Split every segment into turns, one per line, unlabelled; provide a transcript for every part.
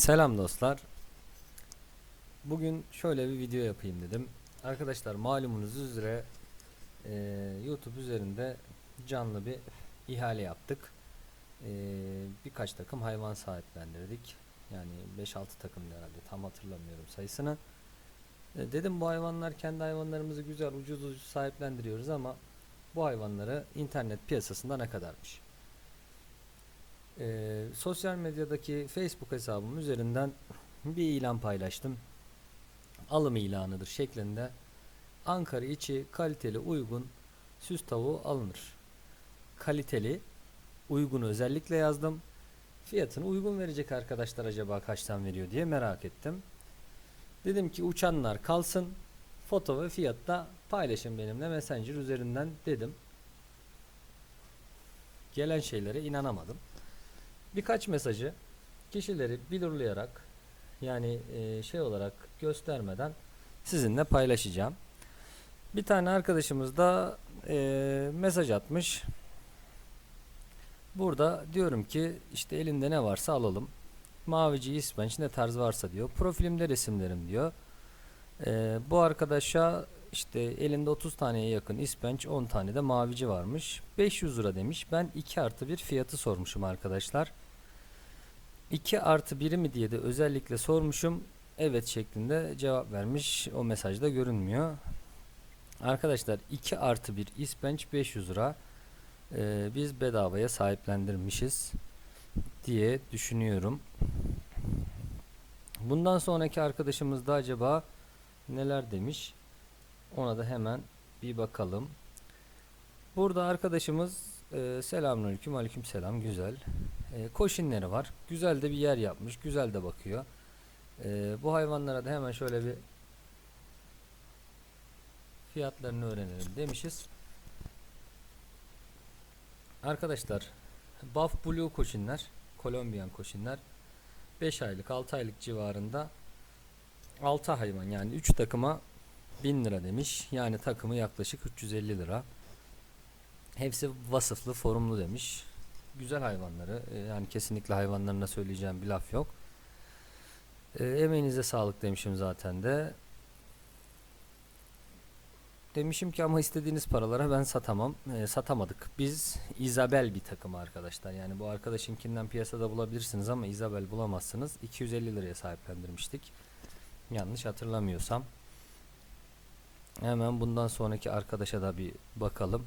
Selam dostlar. Bugün şöyle bir video yapayım dedim. Arkadaşlar malumunuz üzere eee, YouTube üzerinde canlı bir ihale yaptık. Eee, birkaç takım hayvan sahiplendirdik. Yani 5-6 takım herhalde tam hatırlamıyorum sayısını. E, dedim bu hayvanlar kendi hayvanlarımızı güzel ucuz ucuz sahiplendiriyoruz ama bu hayvanları internet piyasasında ne kadarmış? Ee, sosyal medyadaki Facebook hesabım üzerinden bir ilan paylaştım. Alım ilanıdır şeklinde. Ankara içi kaliteli uygun süs tavuğu alınır. Kaliteli uygun özellikle yazdım. Fiyatını uygun verecek arkadaşlar acaba kaçtan veriyor diye merak ettim. Dedim ki uçanlar kalsın. Foto ve fiyatta paylaşın benimle Messenger üzerinden dedim. Gelen şeylere inanamadım birkaç mesajı kişileri bilirlayarak yani e, şey olarak göstermeden sizinle paylaşacağım. Bir tane arkadaşımız da e, mesaj atmış. Burada diyorum ki işte elinde ne varsa alalım. Mavici ispenç ne tarz varsa diyor. Profilimde resimlerim diyor. E, bu arkadaşa işte elinde 30 taneye yakın ispenç 10 tane de mavici varmış. 500 lira demiş. Ben 2 artı bir fiyatı sormuşum arkadaşlar. 2 artı 1'i mi diye de özellikle sormuşum. Evet şeklinde cevap vermiş. O mesajda görünmüyor. Arkadaşlar 2 artı 1 ispenç 500 lira. Ee, biz bedavaya sahiplendirmişiz diye düşünüyorum. Bundan sonraki arkadaşımız da acaba neler demiş? Ona da hemen bir bakalım. Burada arkadaşımız e, selamünaleyküm aleyküm selam güzel. E, koşinleri var. Güzel de bir yer yapmış. Güzel de bakıyor. E, bu hayvanlara da hemen şöyle bir fiyatlarını öğrenelim demişiz. Arkadaşlar Buff Blue koşinler, Kolombiyan koşinler 5 aylık 6 aylık civarında 6 hayvan yani 3 takıma 1000 lira demiş. Yani takımı yaklaşık 350 lira. Hepsi vasıflı, forumlu demiş. Güzel hayvanları. e, Yani kesinlikle hayvanlarına söyleyeceğim bir laf yok. E, emeğinize sağlık demişim zaten de. Demişim ki ama istediğiniz paralara ben satamam. E, satamadık. Biz Isabel bir takım arkadaşlar. Yani bu arkadaşınkinden piyasada bulabilirsiniz ama Isabel bulamazsınız. 250 liraya sahiplendirmiştik. Yanlış hatırlamıyorsam. Hemen bundan sonraki arkadaşa da bir bakalım.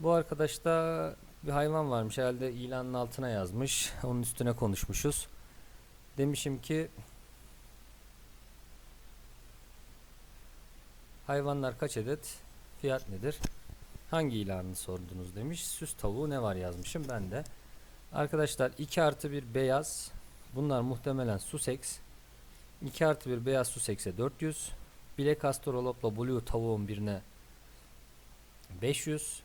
Bu arkadaşta bir hayvan varmış. Herhalde ilanın altına yazmış. Onun üstüne konuşmuşuz. Demişim ki hayvanlar kaç adet? Fiyat nedir? Hangi ilanını sordunuz demiş. Süs tavuğu ne var yazmışım ben de. Arkadaşlar 2 artı 1 beyaz. Bunlar muhtemelen Sussex. 2 artı 1 beyaz Sussex'e 400. Black Astrolop'la Blue tavuğun birine 500.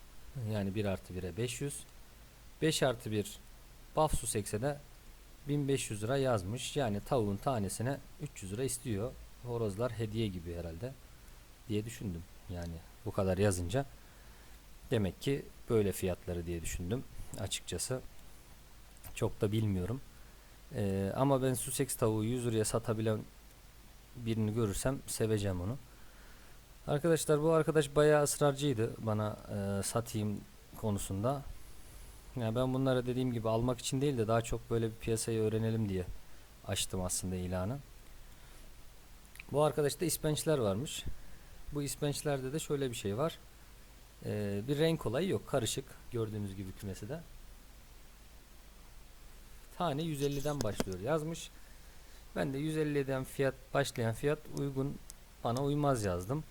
Yani 1 artı 1'e 500. 5 artı 1 Buff Sussex'e de 1500 lira yazmış. Yani tavuğun tanesine 300 lira istiyor. Horozlar hediye gibi herhalde diye düşündüm. Yani bu kadar yazınca demek ki böyle fiyatları diye düşündüm açıkçası. Çok da bilmiyorum. Ee, ama ben Sussex tavuğu 100 liraya satabilen birini görürsem seveceğim onu. Arkadaşlar bu arkadaş bayağı ısrarcıydı bana e, satayım konusunda. Yani ben bunları dediğim gibi almak için değil de daha çok böyle bir piyasayı öğrenelim diye açtım aslında ilanı. Bu arkadaşta ispençler varmış. Bu ispençlerde de şöyle bir şey var. Ee, bir renk olayı yok. Karışık gördüğünüz gibi kümesi de. Tane 150'den başlıyor yazmış. Ben de 150'den fiyat başlayan fiyat uygun bana uymaz yazdım.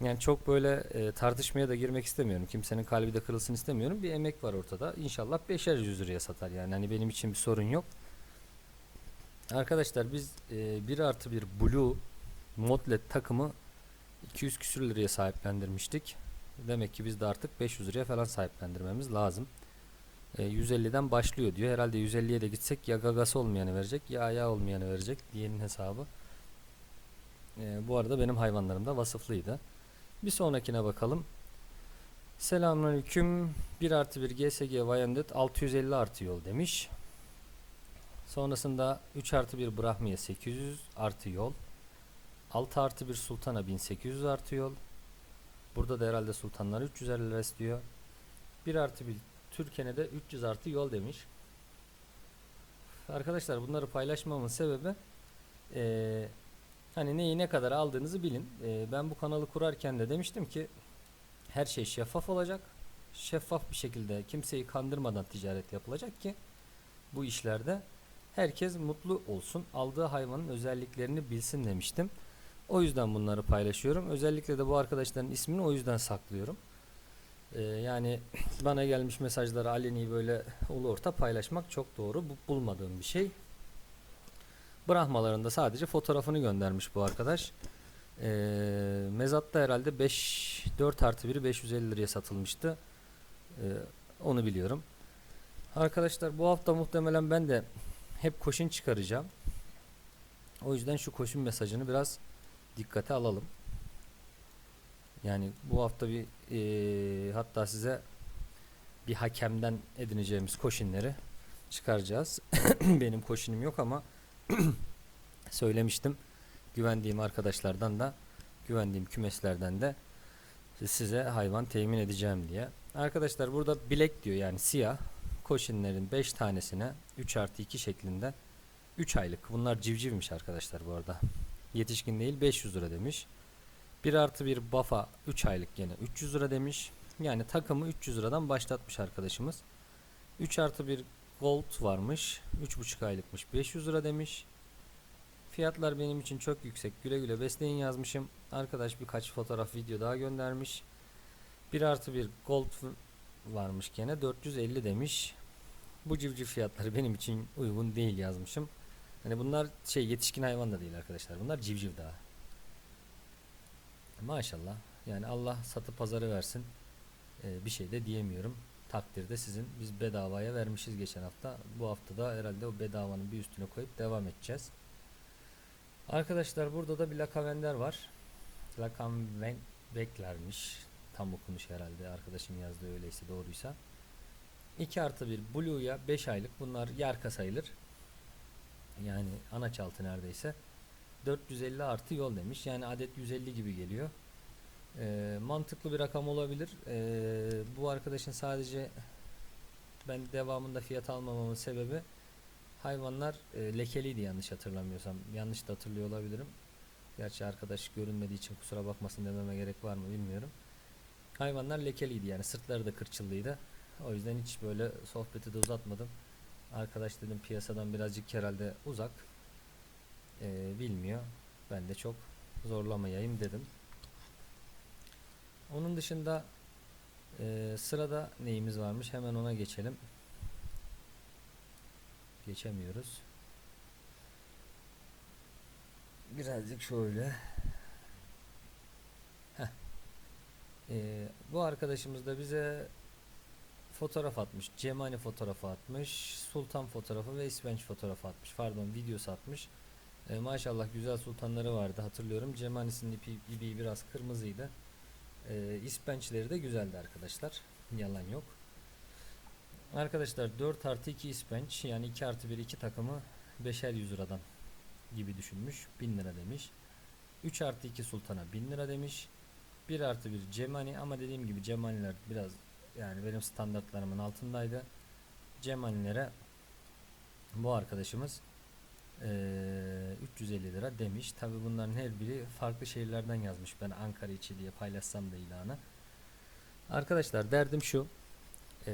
Yani çok böyle e, tartışmaya da girmek istemiyorum. Kimsenin kalbi de kırılsın istemiyorum. Bir emek var ortada. İnşallah 5'er 100 liraya satar yani. Hani benim için bir sorun yok. Arkadaşlar biz e, 1 artı 1 Blue Modlet takımı 200 küsür liraya sahiplendirmiştik. Demek ki biz de artık 500 liraya falan sahiplendirmemiz lazım. E, 150'den başlıyor diyor. Herhalde 150'ye de gitsek ya gagası olmayanı verecek ya ayağı olmayanı verecek diyenin hesabı. E, bu arada benim hayvanlarım da vasıflıydı. Bir sonrakine bakalım. Selamünaleyküm. 1 artı 1 GSG Vyandet 650 artı yol demiş. Sonrasında 3 artı 1 Brahmiye 800 artı yol. 6 artı 1 Sultan'a 1800 artı yol. Burada da herhalde sultanlar 350 lira istiyor. 1 artı 1 Türkiye'ne de 300 artı yol demiş. Arkadaşlar bunları paylaşmamın sebebi eee, hani neyi ne kadar aldığınızı bilin. Eee, ben bu kanalı kurarken de demiştim ki her şey şeffaf olacak. Şeffaf bir şekilde kimseyi kandırmadan ticaret yapılacak ki bu işlerde herkes mutlu olsun. Aldığı hayvanın özelliklerini bilsin demiştim. O yüzden bunları paylaşıyorum. Özellikle de bu arkadaşların ismini o yüzden saklıyorum. Ee, yani bana gelmiş mesajları aleni böyle ulu orta paylaşmak çok doğru. Bu bulmadığım bir şey. Brahmalarında sadece fotoğrafını göndermiş bu arkadaş. Ee, mezatta herhalde 5 4 artı 1'i 550 liraya satılmıştı. Ee, onu biliyorum. Arkadaşlar bu hafta muhtemelen ben de hep koşun çıkaracağım. O yüzden şu koşun mesajını biraz dikkate alalım. Yani bu hafta bir eee, hatta size bir hakemden edineceğimiz koşinleri çıkaracağız. Benim koşinim yok ama söylemiştim. Güvendiğim arkadaşlardan da güvendiğim kümeslerden de size hayvan temin edeceğim diye. Arkadaşlar burada bilek diyor yani siyah koşinlerin 5 tanesine 3 artı 2 şeklinde 3 aylık. Bunlar civcivmiş arkadaşlar bu arada. Yetişkin değil 500 lira demiş. 1 artı 1 bafa 3 aylık gene 300 lira demiş. Yani takımı 300 liradan başlatmış arkadaşımız. 3 artı 1 gold varmış. 3,5 aylıkmış 500 lira demiş. Fiyatlar benim için çok yüksek. Güle güle besleyin yazmışım. Arkadaş birkaç fotoğraf video daha göndermiş. 1 artı 1 gold varmış gene 450 demiş. Bu civciv fiyatları benim için uygun değil yazmışım. Hani bunlar şey yetişkin hayvan da değil arkadaşlar. Bunlar civciv daha. Maşallah. Yani Allah satı pazarı versin. Ee, bir şey de diyemiyorum. Takdirde sizin. Biz bedavaya vermişiz geçen hafta. Bu hafta da herhalde o bedavanın bir üstüne koyup devam edeceğiz. Arkadaşlar burada da bir lakavender var. Lakamveklermiş. Tam okunuş herhalde. Arkadaşım yazdığı öyleyse doğruysa. 2 artı 1 Blue'ya 5 aylık. Bunlar yarka sayılır. Yani anaç altı neredeyse. 450 artı yol demiş. Yani adet 150 gibi geliyor. Ee, mantıklı bir rakam olabilir. Ee, bu arkadaşın sadece ben devamında fiyat almamamın sebebi hayvanlar e, lekeliydi yanlış hatırlamıyorsam. Yanlış da hatırlıyor olabilirim. Gerçi arkadaş görünmediği için kusura bakmasın dememe gerek var mı bilmiyorum. Hayvanlar lekeliydi yani sırtları da kırçıllıydı. O yüzden hiç böyle sohbeti de uzatmadım. Arkadaş dedim piyasadan birazcık herhalde uzak. Ee, bilmiyor. Ben de çok zorlamayayım dedim. Onun dışında e, sırada neyimiz varmış? Hemen ona geçelim. Geçemiyoruz. Birazcık şöyle. Ee, bu arkadaşımız da bize fotoğraf atmış. Cemani fotoğrafı atmış. Sultan fotoğrafı ve İspenç fotoğrafı atmış. Pardon videosu atmış. Ee, maşallah güzel sultanları vardı hatırlıyorum. Cemani'sinin ipi, ibiği biraz kırmızıydı. Ee, İspençleri de güzeldi arkadaşlar. Yalan yok. Arkadaşlar 4 artı 2 ispenç yani 2 artı 1 iki takımı 5'er 100 liradan gibi düşünmüş. 1000 lira demiş. 3 artı 2 sultana 1000 lira demiş. 1 artı 1 cemani ama dediğim gibi cemaniler biraz yani benim standartlarımın altındaydı. Cemanilere bu arkadaşımız eee 350 lira demiş. Tabi bunların her biri farklı şehirlerden yazmış. Ben Ankara içi diye paylaşsam da ilanı. Arkadaşlar derdim şu. Eee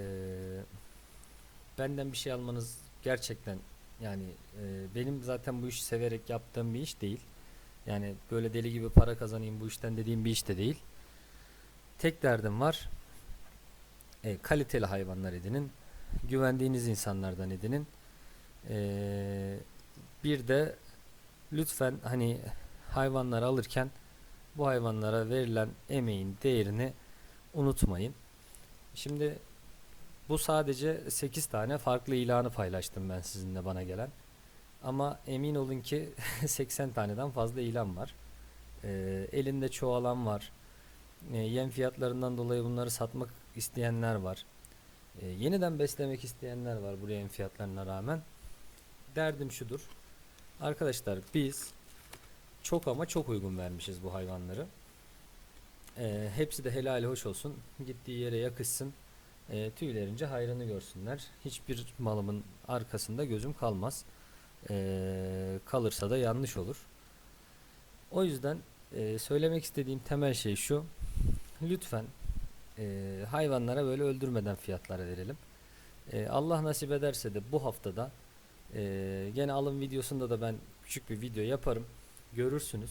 benden bir şey almanız gerçekten yani e, benim zaten bu işi severek yaptığım bir iş değil. Yani böyle deli gibi para kazanayım bu işten dediğim bir iş de değil. Tek derdim var. E, kaliteli hayvanlar edinin. Güvendiğiniz insanlardan edinin. E, bir de lütfen hani hayvanları alırken bu hayvanlara verilen emeğin değerini unutmayın. Şimdi bu sadece 8 tane farklı ilanı paylaştım ben sizinle bana gelen. Ama emin olun ki 80 taneden fazla ilan var. Ee, elinde çoğalan var. Ee, yem fiyatlarından dolayı bunları satmak isteyenler var. Ee, yeniden beslemek isteyenler var buraya yem fiyatlarına rağmen. derdim şudur. Arkadaşlar biz çok ama çok uygun vermişiz bu hayvanları. Ee, hepsi de helali hoş olsun. Gittiği yere yakışsın. Ee, tüylerince hayrını görsünler. Hiçbir malımın arkasında gözüm kalmaz. Ee, kalırsa da yanlış olur. O yüzden e, söylemek istediğim temel şey şu. Lütfen e, hayvanlara böyle öldürmeden fiyatlara verelim. E, Allah nasip ederse de bu haftada e, gene alım videosunda da ben küçük bir video yaparım. Görürsünüz.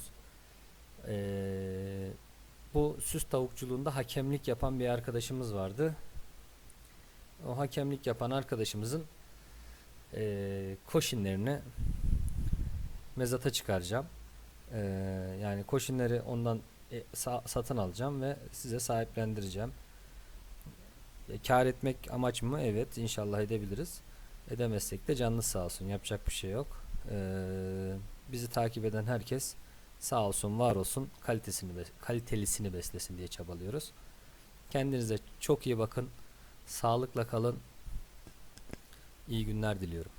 E, bu süs tavukçuluğunda hakemlik yapan bir arkadaşımız vardı. O hakemlik yapan arkadaşımızın e, koşinlerini mezata çıkaracağım. E, yani koşinleri ondan e, sa- satın alacağım ve size sahiplendireceğim. E, kar etmek amaç mı? Evet, inşallah edebiliriz. Edemezsek de canlı sağ olsun. Yapacak bir şey yok. Ee, bizi takip eden herkes sağ olsun, var olsun, kalitesini kalitelisini beslesin diye çabalıyoruz. Kendinize çok iyi bakın. Sağlıkla kalın. İyi günler diliyorum.